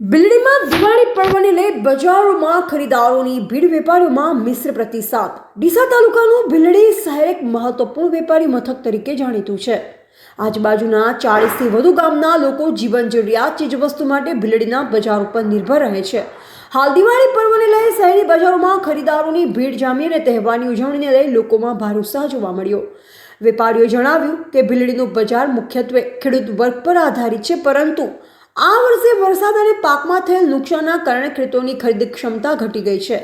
બિલ્ડીમાં દિવાળી પર્વને લઈ બજારોમાં ખરીદારોની ભીડ વેપારીઓમાં મિશ્ર પ્રતિસાદ. ડીસા તાલુકાનું ભીલડી શહેર એક મહત્વપૂર્ણ વેપારી મથક તરીકે જાણીતું છે. આજુબાજુના ચાળીસથી વધુ ગામના લોકો જીવન જરૂરિયાત ચીજવસ્તુ માટે ભીલડીના બજાર ઉપર નિર્ભર રહે છે. હાલ દિવાળી પર્વને લઈ શહેરી બજારોમાં ખરીદારોની ભીડ જામી અને તહેવારની ઉજવણીને લઈ લોકોમાં ભારે ઉત્સાહ જોવા મળ્યો. વેપારીઓએ જણાવ્યું કે ભીલડીનું બજાર મુખ્યત્વે ખેડૂત વર્ગ પર આધારિત છે, પરંતુ આ વર્ષે વરસાદ અને પાકમાં થયેલ નુકસાનના કારણે ખેડૂતોની ખરીદ ક્ષમતા ઘટી ગઈ છે,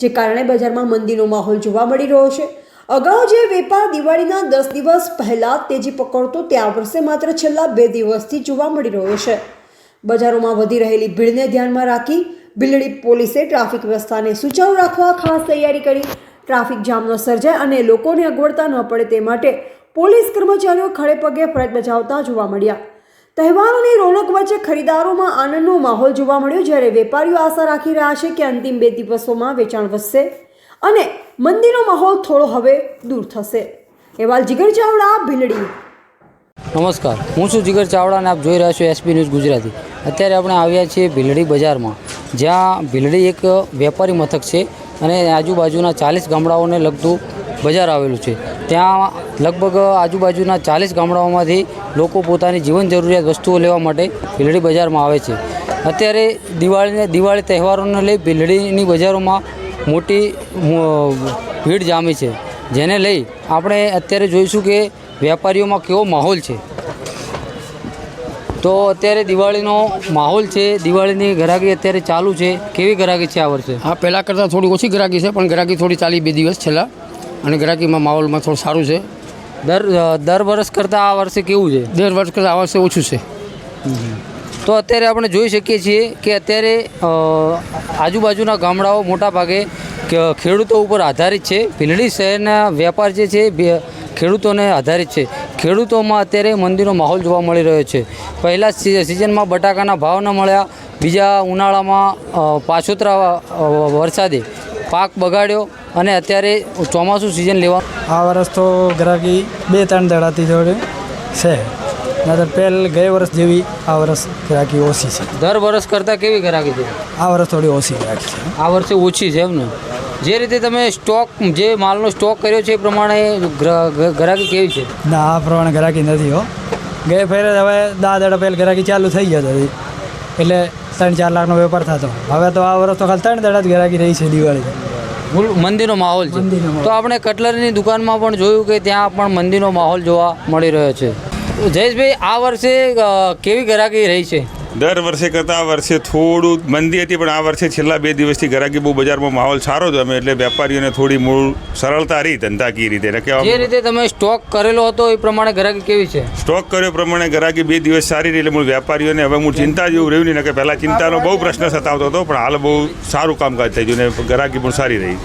જે કારણે બજારમાં મંદીનો માહોલ જોવા મળી રહ્યો છે. અગાઉ જે વેપાર દિવાળીના દસ દિવસ પહેલા તેજી પકડતો તે આ વર્ષે માત્ર છેલ્લા બે દિવસથી જોવા મળી રહ્યો છે. બજારોમાં વધી રહેલી ભીડને ધ્યાનમાં રાખી બિલડી પોલીસે ટ્રાફિક વ્યવસ્થાને સુચારુ રાખવા ખાસ તૈયારી કરી. ટ્રાફિક જામ ન સર્જાય અને લોકોને અગવડતા ન પડે તે માટે પોલીસ કર્મચારીઓ ખડે પગે ફરજ બજાવતા જોવા મળ્યા. તહેવારોની રોનક વચ્ચે ખરીદારોમાં આનંદનો માહોલ જોવા મળ્યો જ્યારે વેપારીઓ આશા રાખી રહ્યા છે કે અંતિમ બે દિવસોમાં વેચાણ વધશે અને મંદીનો માહોલ થોડો હવે દૂર થશે. એવાલ જીગર ચાવડા, ભીલડી. નમસ્કાર. હું છું જીગર ચાવડા અને આપ જોઈ રહ્યા છો એસપી ન્યૂઝ ગુજરાતી. અત્યારે આપણે આવ્યા છીએ ભીલડી બજારમાં, જ્યાં ભીલડી એક વેપારી મથક છે અને આજુબાજુના ચાલીસ ગામડાઓને લગતું બજાર આવેલું છે. ત્યાં લગભગ આજુબાજુના ચાલીસ ગામડાઓમાંથી લોકો પોતાની જીવન જરૂરિયાત વસ્તુઓ લેવા માટે ભીલડી બજારમાં આવે છે. અત્યારે દિવાળીને, દિવાળી તહેવારોને લઈ ભીલડીની બજારોમાં મોટી ભીડ જામી છે. જેને લઈ આપણે અત્યારે જોઈશું કે વેપારીઓમાં કેવો માહોલ છે. તો અત્યારે દિવાળીનો માહોલ છે, દિવાળીની ગ્રાહકી અત્યારે ચાલુ છે. કેવી ગ્રાહકી છે આ વર્ષે? હા પહેલાં કરતાં થોડી ઓછી ગ્રાહકી છે, પણ ગ્રાહકી થોડી ચાલી બે દિવસ છેલ્લા. અને ગ્રાહકીમાં માહોલમાં થોડું સારું છે. દર દર વર્ષ કરતાં આ વર્ષે કેવું છે? દર વર્ષ કરતાં આ વર્ષે ઓછું છે. તો અત્યારે આપણે જોઈ શકીએ છીએ કે અત્યારે આજુબાજુના ગામડાઓ મોટા ભાગે ખેડૂતો ઉપર આધારિત છે. ભીલડી શહેરના વેપાર જે છે ખેડૂતોને આધારિત છે. ખેડૂતોમાં અત્યારે મંદીનો માહોલ જોવા મળી રહ્યો છે. પહેલાં સિઝનમાં બટાકાના ભાવ ન મળ્યા. બીજા ઉનાળામાં પાછોતરા વરસાદે પાક બગાડ્યો. અને અત્યારે ચોમાસું સિઝન લેવા આ વર્ષ તો ગ્રાહકી બે ત્રણ દડાથી જોડે છે. નતર પહેલ ગયે વર્ષ જેવી આ વર્ષ ગ્રાહકી ઓછી છે. દર વર્ષ કરતાં કેવી ગ્રાહકી છે? આ વર્ષ થોડી ઓછી ગ્રાહકી છે. આ વર્ષે ઓછી છે એમ ને? જે રીતે તમે સ્ટોક જે માલનો સ્ટોક કર્યો છે એ પ્રમાણે ગ્ર- ગ્રાહકી કેવી છે? ના આ પ્રમાણે ગ્રાહકી નથી હો. ગયે ફેરે હવે દા દડા પહેલ ગ્રાહકી ચાલુ થઈ ગયો હતી એટલે ત્રણ ચાર લાખનો વેપાર થતો. હવે તો આ વર્ષ તો ખાલી ત્રણ દડા જ ગ્રાહકી રહી છે દિવાળી મંદીનો માહોલ છે. તો આપણે કટલરીની દુકાનમાં પણ જોયું કે ત્યાં પણ મંદિરનો માહોલ જોવા મળી રહ્યો છે. જયેશભાઈ આ વર્ષે કેવી ગ્રાહકી રહી છે? દર વર્ષે કરતાં આ વર્ષે થોડું મંદી હતી પણ આ વર્ષે છેલ્લા બે દિવસથી ગરાકી બહુ બજારમાં માહોલ સારો જ અમે એટલે વેપારીઓને થોડી મૂળ સરળતા રહી ધંધાકીય રીતે. એટલે જે રીતે તમે સ્ટોક કરેલો હતો એ પ્રમાણે ગ્રાહકી કેવી છે? સ્ટોક કર્યો પ્રમાણે ગરાકી બે દિવસ સારી રહી એટલે મૂળ વેપારીઓને હવે હું ચિંતા જેવું રહ્યું નહીં કે પહેલાં ચિંતાનો બહુ પ્રશ્ન સતાવતો હતો પણ હાલ બહુ સારું કામકાજ થઈ ગયું ને ગરાકી પણ સારી રહી.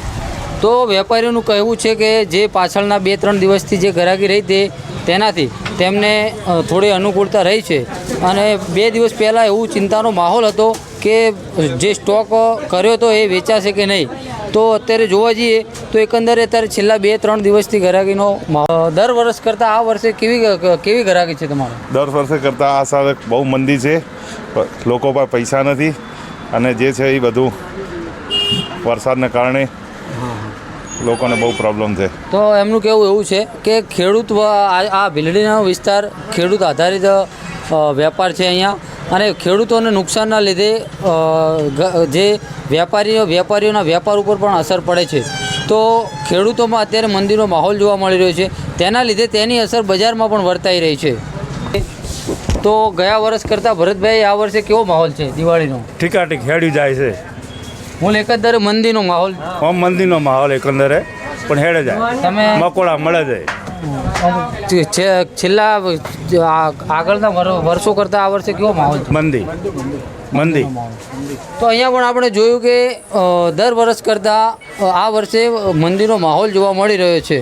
તો વેપારીઓનું કહેવું છે કે જે પાછળના બે ત્રણ દિવસથી જે ગ્રાહકી રહી તે તેનાથી તેમને થોડી અનુકૂળતા રહી છે. અને બે દિવસ પહેલાં એવું ચિંતાનો માહોલ હતો કે જે સ્ટોક કર્યો હતો એ વેચાશે કે નહીં. તો અત્યારે જોવા જઈએ તો એકંદરે અત્યારે છેલ્લા બે, ત્રણ દિવસથી ગ્રાહકીનો દર વર્ષ કરતાં આ વર્ષે કેવી કેવી ગ્રાહકી છે તમારે? દર વર્ષે કરતાં આ સાલ બહુ મંદી છે. લોકો પર પૈસા નથી. અને જે છે એ બધું વરસાદને કારણે લોકોને બહુ પ્રોબ્લેમ છે. તો એમનું કેવું એવું છે કે ખેડૂત આ ભીલડીનો વિસ્તાર ખેડૂત આધારિત વેપાર છે અહીંયા. અને ખેડૂતોને નુકસાનના લીધે જે વેપારીઓ વેપારીઓના વેપાર ઉપર પણ અસર પડે છે. તો ખેડૂતોમાં અત્યારે મંદીનો માહોલ જોવા મળી રહ્યો છે. તેના લીધે તેની અસર બજારમાં પણ વર્તાઈ રહી છે. તો ગયા વર્ષ કરતાં ભરતભાઈ આ વર્ષે કેવો માહોલ છે દિવાળીનો? ઠીકાઠીક હેડી જાય છે. હું એકંદરે મંદીનો માહોલ ઓમ મંદીનો માહોલ એકંદરે પણ હેડે જાય. તમે મકોડા મળે જાય. છેલ્લા આગળના વર્ષો કરતાં આ વર્ષે કેવો માહોલ મંદી. મંદી. તો અહીંયા પણ આપણે જોયું કે દર વર્ષ કરતાં આ વર્ષે મંદીનો માહોલ જોવા મળી રહ્યો છે.